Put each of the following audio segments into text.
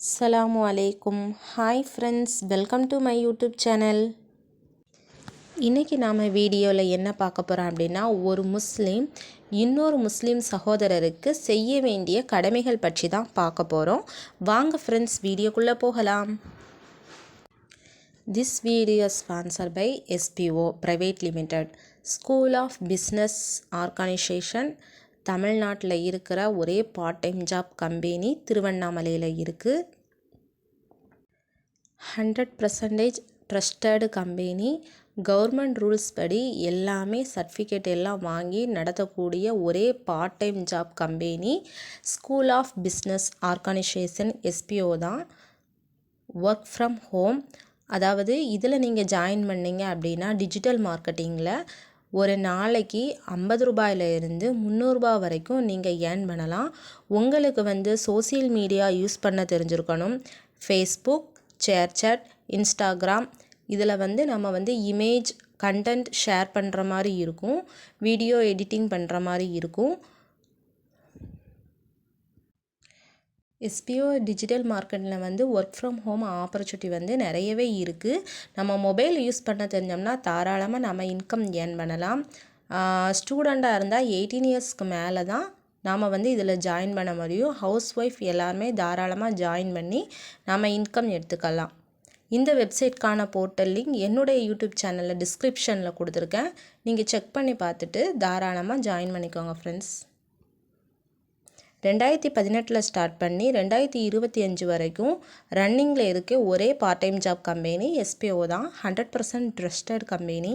அஸ்ஸலாமு அலைக்கும் hi friends welcome to my YouTube channel இன்றைக்கி நாம் வீடியோவில் என்ன பார்க்க போகிறோம் அப்படின்னா ஒரு முஸ்லீம் இன்னொரு முஸ்லீம் சகோதரருக்கு செய்ய வேண்டிய கடமைகள் பற்றி தான் பார்க்க போகிறோம் வாங்க ஃப்ரெண்ட்ஸ் வீடியோக்குள்ளே போகலாம். This video sponsor by SPO private limited school of business organisation தமிழ்நாட்டில் இருக்கிற ஒரே பார்ட் டைம் ஜாப் கம்பெனி திருவண்ணாமலையில் இருக்குது hundred percentage trusted company government rules படி எல்லாமே சர்டிஃபிகேட் எல்லாம் வாங்கி நடத்தக்கூடிய ஒரே part time job company school of business organisation SPO தான். ஒர்க் ஃப்ரம் ஹோம் அதாவது இதில் நீங்கள் ஜாயின் பண்ணீங்க அப்படின்னா டிஜிட்டல் மார்க்கெட்டிங்கில் ஒரு நாளைக்கு ஐம்பது ரூபாயிலிருந்து முந்நூறுபா முந்நூறுரூபா வரைக்கும் நீங்கள் ஏர்ன் பண்ணலாம். உங்களுக்கு வந்து சோசியல் மீடியா யூஸ் பண்ண தெரிஞ்சிருக்கணும். ஃபேஸ்புக் சேட் இன்ஸ்டாகிராம் இதில் வந்து நம்ம வந்து இமேஜ் கண்டென்ட் ஷேர் பண்ணுற மாதிரி இருக்கும். வீடியோ எடிட்டிங் பண்ணுற மாதிரி இருக்கும். எஸ்பிஓ டிஜிட்டல் மார்க்கெட்டில் வந்து ஒர்க் ஃப்ரம் ஹோம் ஆப்பர்ச்சுனிட்டி வந்து நிறையவே இருக்குது நம்ம மொபைல் யூஸ் பண்ண தெரிஞ்சோம்னா தாராளமாக நம்ம இன்கம் ஏர்ன் பண்ணலாம். ஸ்டூடெண்ட்டாக இருந்தால் எயிட்டீன் இயர்ஸ்க்கு மேலே தான் நாம் வந்து இதில் ஜாயின் பண்ண முடியும். ஹவுஸ் ஒய்ஃப் எல்லாருமே தாராளமாக ஜாயின் பண்ணி நம்ம இன்கம் எடுத்துக்கலாம். இந்த வெப்சைட்கான போர்ட்டல் லிங்க் என்னுடைய யூடியூப் சேனலில் டிஸ்கிரிப்ஷனில் கொடுத்துருக்கேன். நீங்கள் செக் பண்ணி பார்த்துட்டு தாராளமாக ஜாயின் பண்ணிக்கோங்க ஃப்ரெண்ட்ஸ் ரெண்டாயிரத்தி பதினெட்டில் ஸ்டார்ட் பண்ணி ரெண்டாயிரத்தி இருபத்தி அஞ்சு வரைக்கும் ரன்னிங்கில் இருக்க ஒரே part time job company SPO தான். ஹண்ட்ரட் பர்சன்ட் ட்ரஸ்டட் கம்பெனி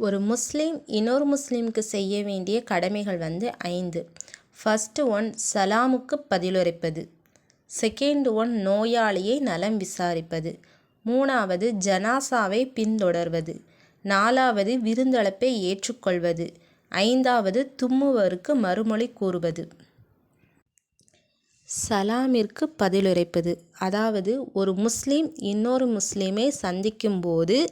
ஒரு முஸ்லீம் இன்னொரு முஸ்லீமுக்கு செய்ய வேண்டிய கடமைகள் வந்து ஐந்து. ஃபஸ்ட்டு ஒன் சலாமுக்கு பதிலுரைப்பது. செகண்ட் ஒன் நோயாளியை நலம் விசாரிப்பது. மூணாவது ஜனாசாவை பின்தொடர்வது. நாலாவது விருந்தளப்பை ஏற்றுக்கொள்வது. ஐந்தாவது தும்முவருக்கு மறுமொழி கூறுவது. சலாமிற்கு பதிலுரைப்பது. அதாவது ஒரு முஸ்லீம் இன்னொரு முஸ்லீமை சந்திக்கும்போது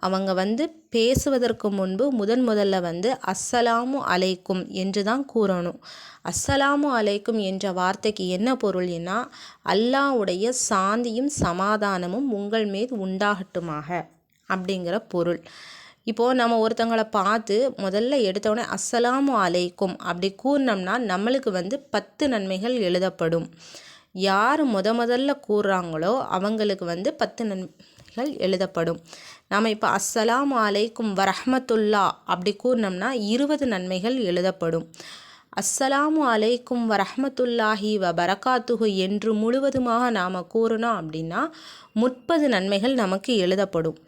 அவங்க வந்து பேசுவதற்கு முன்பு முதன் முதல்ல வந்து அஸ்ஸலாமு அலைக்கும் என்று தான் கூறணும். அஸ்ஸலாமு அலைக்கும் என்ற வார்த்தைக்கு என்ன பொருள்னா அல்லாவுடைய சாந்தியும் சமாதானமும் உங்கள் மீது உண்டாகட்டுமாக அப்படிங்கிற பொருள். இப்போது நம்ம ஒருத்தங்களை பார்த்து முதல்ல எடுத்தோடனே அஸ்ஸலாமு அலைக்கும் அப்படி கூறினோம்னா நம்மளுக்கு வந்து பத்து நன்மைகள் எழுதப்படும். யார் முத முதல்ல கூறுறாங்களோ அவங்களுக்கு வந்து பத்து நன்மைகள் எழுதப்படும். நாம் இப்போ அஸ்ஸலாம் அலைக்கும் வரஹமத்துல்லா அப்படி கூறினோம்னா இருபது நன்மைகள் எழுதப்படும். அஸ்ஸலாமு அலைக்கும் வரஹமத்துல்லாஹி வ பரகாத்துஹு என்று முழுவதுமாக நாம் கூறினோம் அப்படின்னா முப்பது நன்மைகள் நமக்கு எழுதப்படும்.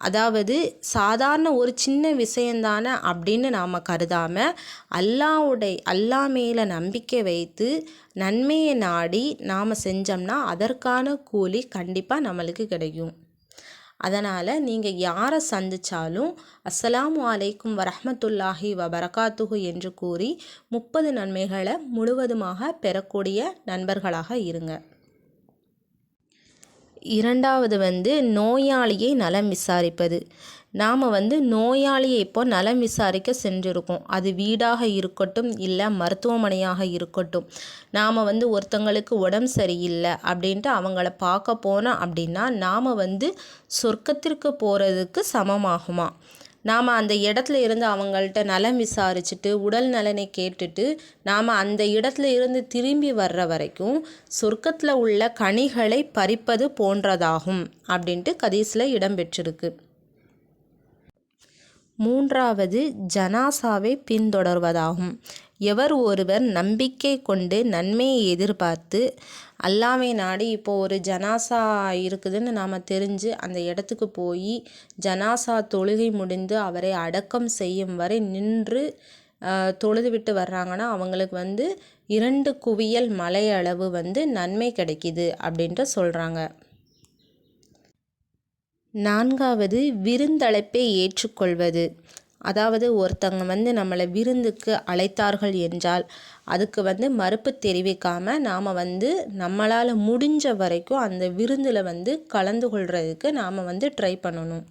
அதாவது சாதாரண ஒரு சின்ன விஷயந்தானே அப்படின்னு நாம் கருதாமல் அல்லாவுடைய அல்லா மேலே நம்பிக்கை வைத்து நன்மையை நாடி நாம் செஞ்சோம்னா அதற்கான கூலி கண்டிப்பாக நம்மளுக்கு கிடைக்கும். அதனால் நீங்கள் யாரை சந்தித்தாலும் அஸ்ஸலாமு அலைக்கும் வரஹமத்துல்லாஹி வ என்று கூறி முப்பது நன்மைகளை முழுவதுமாக பெறக்கூடிய நண்பர்களாக இருங்க. இரண்டாவது வந்து நோயாளியை நலம் விசாரிப்பது. நாம் வந்து நோயாளியை இப்போ நலம் விசாரிக்க சென்றிருக்கோம். அது வீடாக இருக்கட்டும் இல்லை மருத்துவமனையாக இருக்கட்டும். நாம் வந்து ஒருத்தங்களுக்கு உடம்பு சரியில்லை அப்படின்ட்டு அவங்கள பார்க்க போனோம் அப்படின்னா நாம் வந்து சொர்க்கத்திற்கு போகிறதுக்கு சமமாகுமா? நாம் அந்த இடத்துல இருந்து அவங்கள்ட்ட நலம் விசாரிச்சுட்டு உடல் நலனை கேட்டுட்டு நாம் அந்த இடத்துல இருந்து திரும்பி வர்ற வரைக்கும் சொர்க்கத்தில் உள்ள கனிகளை பறிப்பது போன்றதாகும் அப்படின்ட்டு கதீஸில் இடம்பெற்றிருக்கு மூன்றாவது ஜனாசாவை பின்தொடர்வதாகும். எவர் ஒருவர் நம்பிக்கை கொண்டு நன்மையை எதிர்பார்த்து அல்லாமை நாடி இப்போது ஒரு ஜனாசா இருக்குதுன்னு நாம் தெரிஞ்சு அந்த இடத்துக்கு போய் ஜனாசா தொழுகை முடிந்து அவரை அடக்கம் செய்யும் வரை நின்று தொழுது விட்டு வர்றாங்கன்னா அவங்களுக்கு வந்து இரண்டு குவியல் மலை அளவு வந்து நன்மை கிடைக்கிது அப்படின்ட்டு சொல்கிறாங்க நான்காவது விருந்தழைப்பை ஏற்றுக்கொள்வது. அதாவது ஒருத்தவங்க வந்து நம்மளை விருந்துக்கு அழைத்தார்கள் என்றால் அதுக்கு வந்து மறுப்பு தெரிவிக்காம நாம் வந்து நம்மளால் முடிஞ்ச வரைக்கும் அந்த விருந்தில் வந்து கலந்து கொள்றதுக்கு நாம் வந்து ட்ரை பண்ணணும்.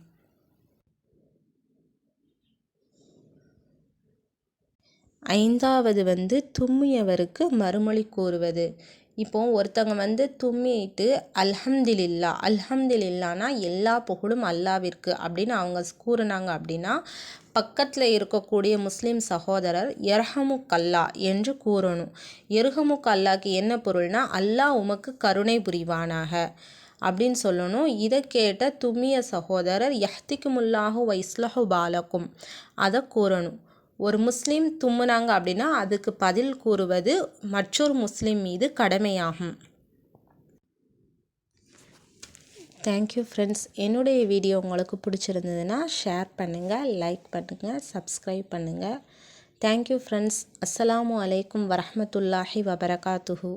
ஐந்தாவது வந்து தும்மியவருக்கு மறுமொழி கூறுவது. இப்போ ஒருத்தங்க வந்து தும்மிட்டு அல்ஹம்திலில்லா அல்ஹம்திலில்லானா எல்லா புகழும் அல்லாவிற்கு அப்படின்னு அவங்க கூறுனாங்க அப்படின்னா பக்கத்தில் இருக்கக்கூடிய முஸ்லீம் சகோதரர் எர்ஹமுக் கல்லா என்று கூறணும். எர்ஹமுக் கல்லாக்கு என்ன பொருள்னா அல்லாஹ் உமக்கு கருணை புரிவானாக அப்படின்னு சொல்லணும். இதை கேட்ட தும்மிய சகோதரர் யஹ்திக்குமுல்லாஹு வைஸ்லஹு பாலக்கும் அதை கூறணும். ஒரு முஸ்லீம் தும்முனாங்க அப்படின்னா அதுக்கு பதில் கூறுவது மற்றொரு முஸ்லீம் மீது கடமையாகும். தேங்க்யூ ஃப்ரெண்ட்ஸ் என்னுடைய வீடியோ உங்களுக்கு பிடிச்சிருந்ததுன்னா ஷேர் பண்ணுங்கள் லைக் பண்ணுங்கள் சப்ஸ்கிரைப் பண்ணுங்கள் தேங்க்யூ ஃப்ரெண்ட்ஸ் அஸ்ஸலாமு அலைக்கும் வரமத்துல்லாஹி வபரகாத்துஹு